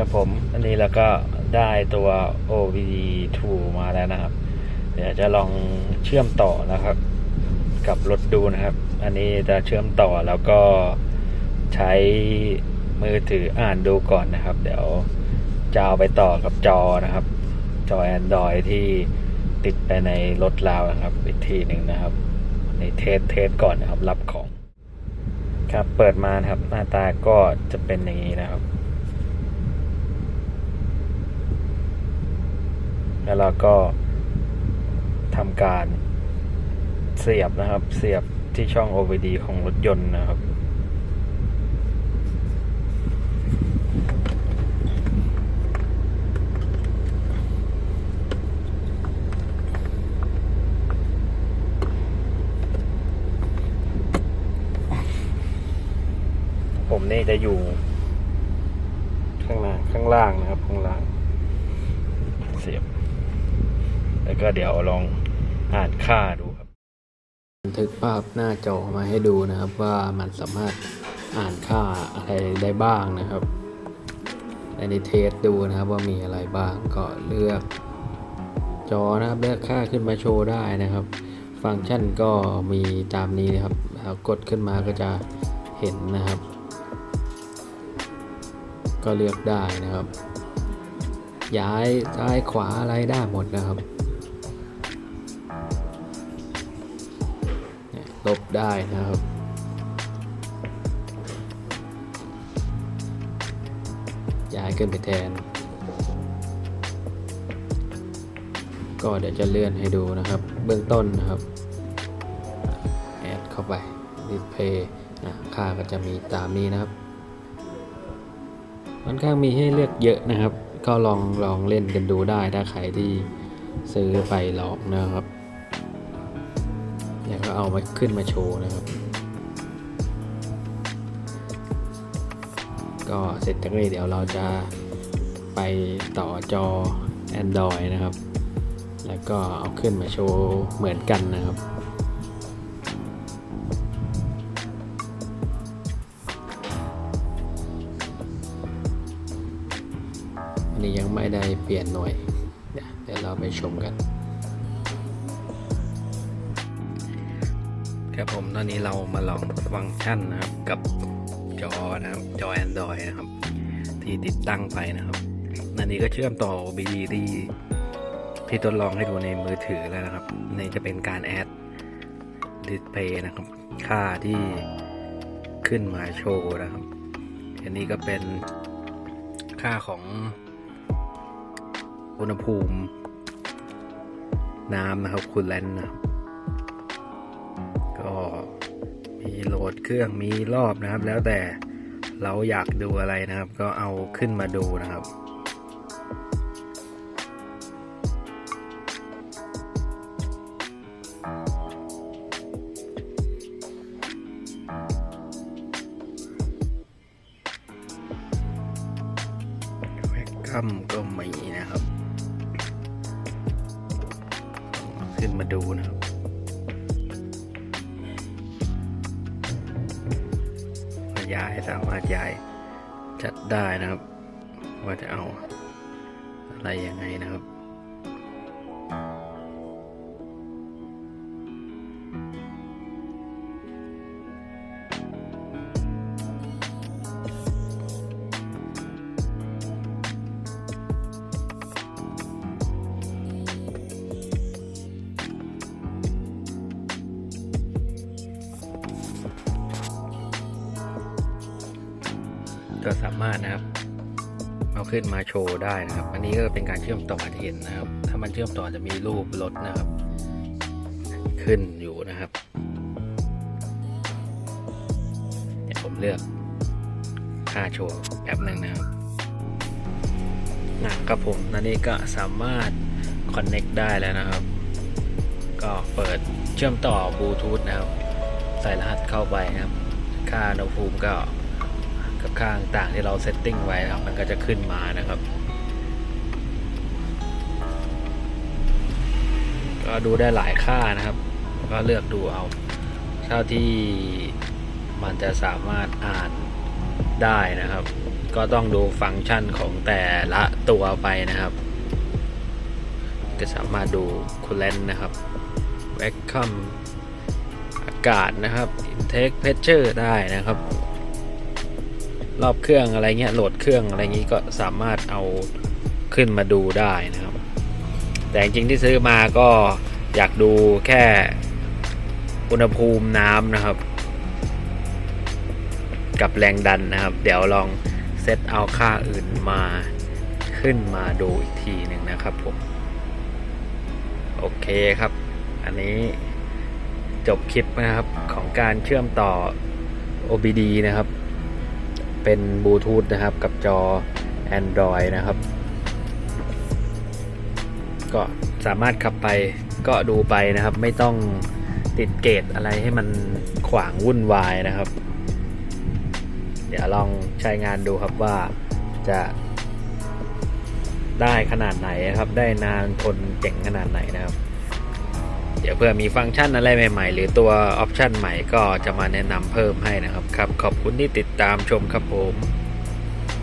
ครับผมอันนี้เราก็ได้ตัว OBD 2 มาแล้วนะครับ เดี๋ยวจะลองเชื่อมต่อนะครับ กับรถดูนะครับ อันนี้จะเชื่อมต่อแล้วก็ใช้มือถืออ่านดูก่อนนะครับ เดี๋ยวจะเอาไปต่อกับจอนะครับ จอ Android ที่ติดไปในรถเรานะครับอีกทีหนึ่งนะครับในเทสเทสก่อนนะครับรับของ ครับเปิดมานะครับหน้าตาก็จะเป็นอย่างนี้นะครับ แล้วเราก็ทำการเสียบนะครับ เสียบที่ช่อง OBD ของรถยนต์นะครับผมนี่จะอยู่ ข้างล่างข้างล่างนะครับ ข้างล่าง เสียบ แล้วก็เดี๋ยวลองอ่านค่าดูครับบันทึกภาพหน้าจอมาให้ดูนะครับว่ามันสามารถอ่านค่าอะไรได้บ้างนะครับในนี้เทสดูนะครับว่ามีอะไรบ้างก็เลือกจอนะครับเลือกค่าขึ้นมาโชว์ได้นะครับ ฟังก์ชันก็มีตามนี้นะครับแล้วกดขึ้นมาก็จะเห็นนะครับ ก็เลือกได้นะครับ ย้ายซ้ายขวาอะไรได้หมดนะครับ ลบได้นะครับย้ายขึ้นไปแทน ก็เดี๋ยวจะเลื่อนให้ดูนะครับ เบื้องต้นนะครับ แอดเข้าไปดิสเพย์ค่าก็จะมีตามนี้นะครับค่อนข้างมีให้เลือกเยอะนะครับ ก็ลองลองเล่นกันดูได้ถ้าใครที่ซื้อไปลองนะครับ ก็เอามาขึ้นมาโชว์นะครับ ก็เสร็จจากนี้เดี๋ยวเราจะไปต่อจอ Android นะครับ แล้วก็เอาขึ้นมาโชว์เหมือนกันนะครับอันนี้ยังไม่ได้เปลี่ยนหน่วย เดี๋ยวเราไปชมกัน ครับผมตอนนี้เรามาลองฟังก์ชันนะครับกับจอนะครับจอ Android นะครับ ที่ติดตั้งไปนะครับอันนี้ก็เชื่อมต่อ OBD ที่ที่ทดลองให้ดูในมือถือแล้วนะครับนี่จะเป็นการแอดดิสเพย์นะครับ ค่าที่ขึ้นมาโชว์นะครับ อันนี้ก็เป็นค่าของอุณหภูมิน้ำนะครับคุณแลนนะครับ ก็มีโหลดเครื่องมีรอบนะครับ แล้วแต่เราอยากดูอะไรนะครับ ก็เอาขึ้นมาดูนะครับเวกคัมก็มีนะครับ ขึ้นมาดูนะครับ ย้ายสามารถย้ายจัดได้นะครับ ว่าจะเอาอะไรยังไงนะครับ ก็สามารถนะครับ เอาขึ้นมาโชว์ได้นะครับ อันนี้ก็เป็นการเชื่อมต่อที่เห็นนะครับ ถ้ามันเชื่อมต่อจะมีรูปรถนะครับ ขึ้นอยู่นะครับเดี๋ยวผมเลือกค่าโชว์แป๊บหนึ่งนะครับนะครับผมอันนี้ก็สามารถ Connect ได้แล้วนะครับ ก็เปิดเชื่อมต่อบลูทูธนะครับ ใส่รหัสเข้าไปนะครับ ค่าอุณหภูมิก็ กับค่าต่างที่เราเซตติ้งไว้นะครับ มันก็จะขึ้นมานะครับ ก็ดูได้หลายค่านะครับ ก็เลือกดูเอา เท่าที่มันจะสามารถอ่านได้นะครับ ก็ต้องดูฟังก์ชันของแต่ละตัวไปนะครับ จะสามารถดูคูลเลนนะครับแวคคัมอากาศนะครับ intake pressure ได้นะครับ รอบเครื่องอะไรเงี้ยโหลดเครื่องอะไรงี้ก็สามารถเอาขึ้นมาดูได้นะครับ แต่จริงที่ซื้อมาก็อยากดูแค่อุณหภูมิน้ำนะครับ กับแรงดันนะครับ เดี๋ยวลองเซตเอาค่าอื่นมาขึ้นมาดูอีกทีหนึ่งนะครับผม โอเคครับ อันนี้จบคลิปนะครับของการเชื่อมต่อ OBD นะครับ เป็นบลูทูธนะครับ กับจอ Android นะครับ ก็สามารถขับไปก็ดูไปนะครับ ไม่ต้องติดเกตอะไรให้มันขวางวุ่นวายนะครับ เดี๋ยวลองใช้งานดูครับว่าจะได้ขนาดไหนนะครับ ได้นานทนเจ๋งขนาดไหนนะครับ เดี๋ยวเพื่อมีฟังก์ชันอะไรใหม่ๆ หรือตัวออปชันใหม่ก็จะมาแนะนำเพิ่มให้นะครับครับ ขอบคุณที่ติดตามชมครับผม